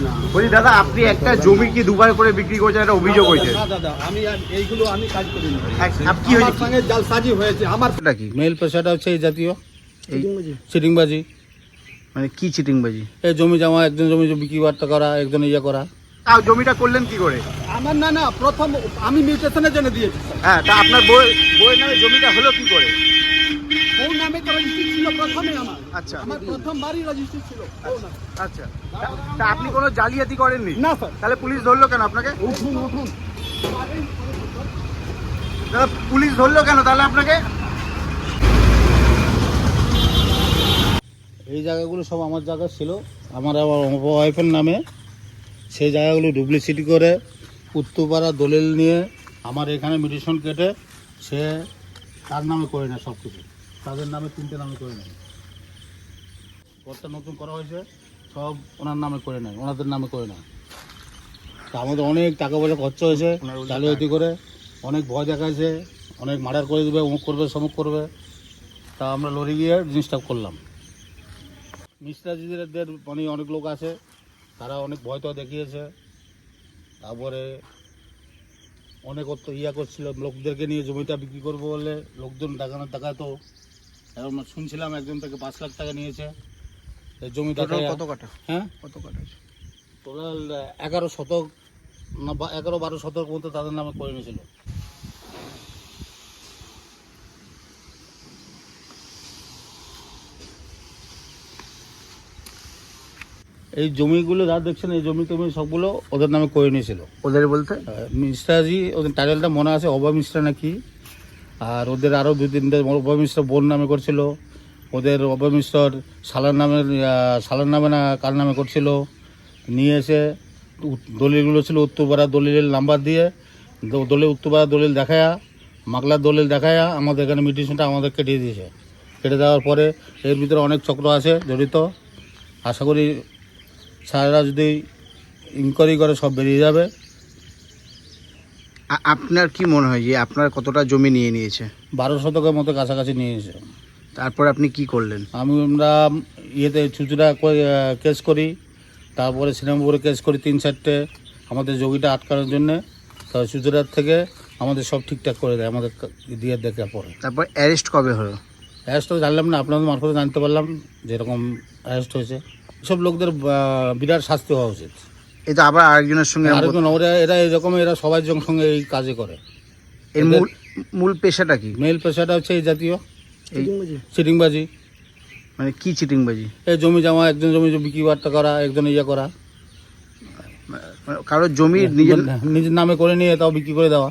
না। বলছি দাদা আপনি একটা জমি কি দুবার করে বিক্রি করছেন? একটা অভিযোগ হয়েছে। না দাদা আমি আর এইগুলো আমি কাজ করিনি। এক- কি আমার হয়েছে সঙ্গে জালসাজি হয়েছে। আমার কি? মেল পেশাটা হচ্ছে এই জাতীয়। চিটিংবাজি। মানে কি চিটিংবাজি? এই জমি জমা একজন জমি বিক্রি বার্তা করা একজন ইয়ে করা। তাও জমিটা করলেন কি করে? আমার না না প্রথম আমি মিউটেশনের জন্য দিয়েছি। হ্যাঁ তা আপনার বই বইয়ের নামে জমিটা হলো কি করে? ওর নামে তো রেজিস্ট্রি ছিল প্রথমে আমার। আচ্ছা। আমার প্রথম বাড়ি রেজিস্ট্রি ছিল। আচ্ছা। তা- আপনি কোনো জালিয়াতি করেননি? না স্যার। তাহলে পুলিশ ধরলো কেন আপনাকে? উঠুন উঠুন। দাদা পুলিশ ধরলো কেন তাহলে আপনাকে? এই জায়গাগুলো সব আমার জায়গা ছিল। আমার আমার ওয়াইফের নামে। সেই জায়গাগুলো ডুপ্লিসিটি করে উত্তরপাড়া দলিল নিয়ে আমার এখানে মেডিসন কেটে সে তার নামে করে নেয় সব কিছু তাদের নামে তিনটে নামে করে নেয়। পথটা নতুন করা হয়েছে সব ওনার নামে করে নেয় ওনাদের নামে করে নেয়। তা আমাদের অনেক টাকা পয়সা খরচ হয়েছে জালিয়াতি করে অনেক ভয় দেখাচ্ছে অনেক মার্ডার করে দেবে অমুক করবে সমুক করবে। তা আমরা লড়ে গিয়ে জিনিসটা করলাম। মিস্ত্রাজিদের মানে অনেক লোক আছে তারা অনেক ভয় তো দেখিয়েছে। তারপরে অনেক অত ইয়া করছিল লোকদেরকে নিয়ে জমিটা বিক্রি করব বলে লোকজন দেখানো টাকা তো এখন শুনছিলাম একজন থেকে পাঁচ লাখ টাকা নিয়েছে। টোটাল কত কাটা? হ্যাঁ? কত কাটা টোটাল এগারো শতক না এগারো বারো শতক মতো তাদের নামে করে নিয়েছিল। এই জমিগুলো যা দেখছেন এই জমি টমি সবগুলো ওদের নামে করে নিয়েছিল। ওদের বলতে? মিস্টারজি ওদের টাইটেলটা মনে আছে অভয় মিশ্রা নাকি আর ওদের আরও দু তিনটে অভয় মিশ্র বোন নামে করছিল। ওদের অভয় মিশ্রর সালার নামে সালার নামে না কার নামে করছিল? নিয়ে এসে দলিলগুলো ছিল উত্তরপাড়া দলিলের নাম্বার দিয়ে। দলিল উত্তরপাড়া দলিল দেখায়া, মাগলার দলিল দেখায়া আমাদের এখানে মিটিশনটা আমাদের কেটে দিয়েছে। কেটে দেওয়ার পরে এর ভিতরে অনেক চক্র আছে জড়িত। আশা করি স্যারেরা যদি ইনকোয়ারি করে সব বেরিয়ে যাবে। আপনার কি মনে হয় যে আপনার কতটা জমি নিয়ে নিয়েছে? বারো শতকের মতো কাছাকাছি নিয়ে এসে তারপর আপনি কি করলেন? আমি আমরা ইয়েতে চুচুড়া কেস করি তারপরে শ্রীরামপুরে কেস করি তিন চারটে। আমাদের জমিটা আটকানোর জন্যে তো চুচুড়ার থেকে আমাদের সব ঠিকঠাক করে দেয় আমাদের দিয়ে দেখার পরে। তারপর অ্যারেস্ট কবে হলো? অ্যারেস্ট তো জানলাম না আপনাদের মারফতে জানতে পারলাম যেরকম অ্যারেস্ট হয়েছে। সব লোকদের বিরাট শাস্তি হওয়া উচিত। এই তো আবার আরেকজনের সঙ্গে এরকম আরেকজন ওরা এরা এরকম এরা সবাই জন- সঙ্গে এই কাজে করে। এর মূল মূল পেশাটা কি? মেল পেশাটা হচ্ছে এই জাতীয়। এই চিটিংবাজি। মানে কি চিটিংবাজি? এই জমি জমা একজন জমি বিক্রি বার্তা করা একজন ইয়ে করা। মানে কারও জমি নিজের নিজের নামে করে নিয়ে তাও বিক্রি করে দেওয়া।